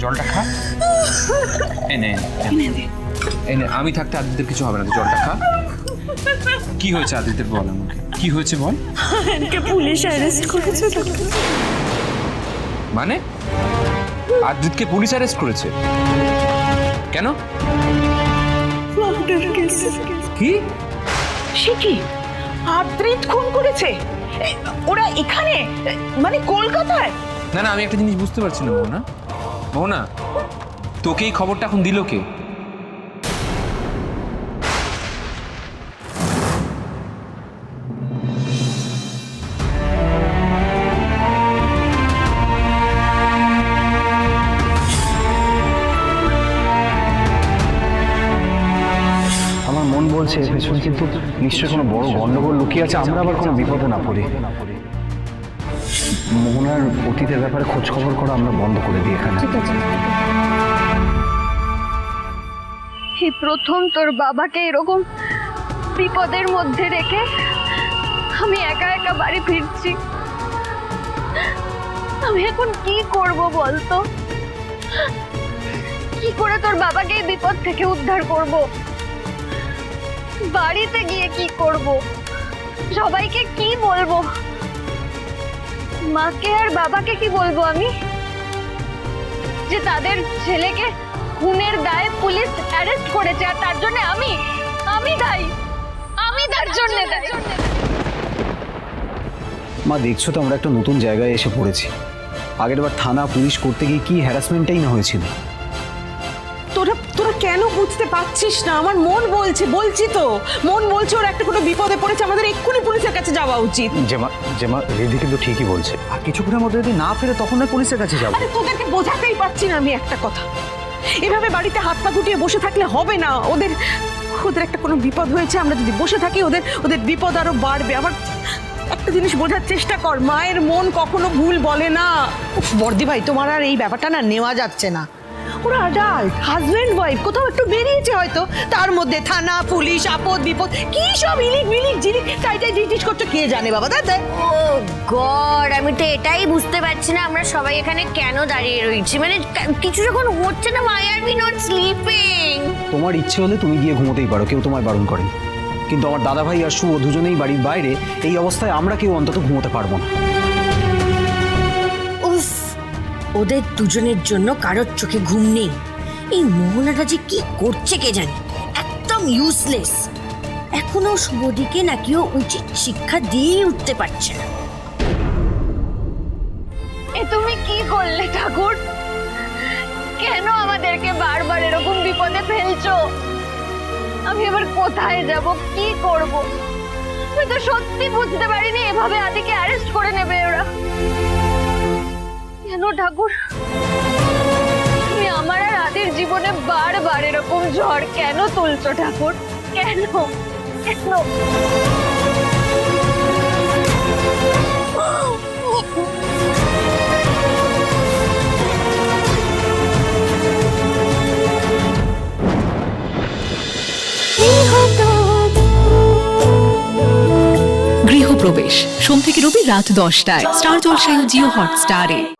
জলটা খা। এনে এনে। আমি থাকতে আদিত্যের কিছু হবে না তুই জলটা খা। কি হয়েছে আদিত্যের বল আমাকে? কি হয়েছে বল? পুলিশ অ্যারেস্ট করেছে মানে? আদিত্যকে পুলিশ অ্যারেস্ট করেছে? কেন? কি? সে কি? আদ্রিত খুন করেছে? ওরা এখানে? মানে কলকাতায়? না না আমি একটা জিনিস বুঝতে পারছি না মোহনা মোহনা তোকে এই খবরটা এখন দিল কে? আমার মন বলছে পেছনে কিন্তু নিশ্চয়ই কোনো বড় গন্ডগোল লুকিয়ে আছে, আমরা আবার কোনো বিপদে না পড়ি। মোহনার অতীতের ব্যাপারে খোঁজ খবর করা আমরা বন্ধ করে দিই এখানে। এই প্রথম তোর বাবাকে এরকম বিপদের মধ্যে রেখে আমি একা একা বাড়ি ফিরছি। আমি এখন কি করব বলতো? কি করে তোর বাবাকে এই বিপদ থেকে উদ্ধার করব? বাড়িতে গিয়ে কি করব? সবাইকে কি বলব? মাকে আর বাবাকে কি বলব আমি? যে তাদের ছেলেকে খুনের দায়ে পুলিশ অ্যারেস্ট করেছে আর তার জন্য আমি আমি দায়ী। আমি তার জন্য মা, দেখছ তো আমরা একটা নতুন জায়গায় এসে পড়েছি। আগের বার থানা পুলিশ করতে গিয়ে কি হ্যারাসমেন্টটাই না হয়েছিল? তোরা তোরা কেন বুঝতে পারছিস না? আমার মন বলছে বলছি তো। মন বলছে ওর একটা কোনো বিপদে পড়েছে আমাদের এক্ষুনি পুলিশের কাছে যাওয়া উচিত। যেমা যেমা রিধি কিন্তু ঠিকই বলছে। আর কিছুক্ষণের মধ্যে যদি না ফেরে তখন না পুলিশের কাছে যাব। আরে তোদেরকে বোঝাতেই পারছি না আমি একটা কথা। এভাবে বাড়িতে হাত পা গুটিয়ে বসে থাকলে হবে না। ওদের ওদের একটা কোনো বিপদ হয়েছে আমরা যদি বসে থাকি ওদের ওদের বিপদ আরও বাড়বে। আবার একটা জিনিস বোঝার চেষ্টা কর মায়ের মন কখনো ভুল বলে না। বর্দি ভাই তোমার আর এই ব্যাপারটা না নেওয়া যাচ্ছে না। ওরা অ্যাডাল্ট হাজব্যান্ড ওয়াইফ কোথাও একটু বেরিয়েছে হয়তো। তার মধ্যে থানা পুলিশ আপদ বিপদ কি সব ইলিক মিলিক জিলিক টাইটাই জিটিস করছ কে জানে বাবা দাদা ও গড আমি তো এটাই বুঝতে পারছি না আমরা সবাই এখানে কেন দাঁড়িয়ে রয়েছি? মানে কিছু যখন হচ্ছে না my are be not sleeping তোমার ইচ্ছে হলে তুমি গিয়ে ঘুমোতেই পারো কেউ তোমায় বারণ করেন কিন্তু আমার দাদা ভাই আর শুভ দুজনেই বাড়ির বাইরে এই অবস্থায় আমরা কেউ অন্তত ঘুমোতে পারব না। ওদের দুজনের জন্য কারোর চোখে ঘুম নেই। এই মোহনাটা যে কি করছে কে জানে? একদম ইউজলেস এখনও শুভদিকে নাকি ও উচিত শিক্ষা দিয়েই উঠতে পারছে না। এ তুমি কি করলে, ঠাকুর? কেন আমাদেরকে বারবার এরকম বিপদে ফেলছো? আমি এবার কোথায় যাব? কি করব? আমি তো সত্যি বুঝতে পারিনি এভাবে আদিকে অ্যারেস্ট করে নেবে ওরা। ঠাকুর তুমি আমার আর আদির জীবনে বারবার এরকম ঝড় কেন তুলছো, ঠাকুর? কেন? কেন? গৃহপ্রবেশ। সোম থেকে রবি রাত দশটায়। স্টার জলসায় জিও হটস্টারে।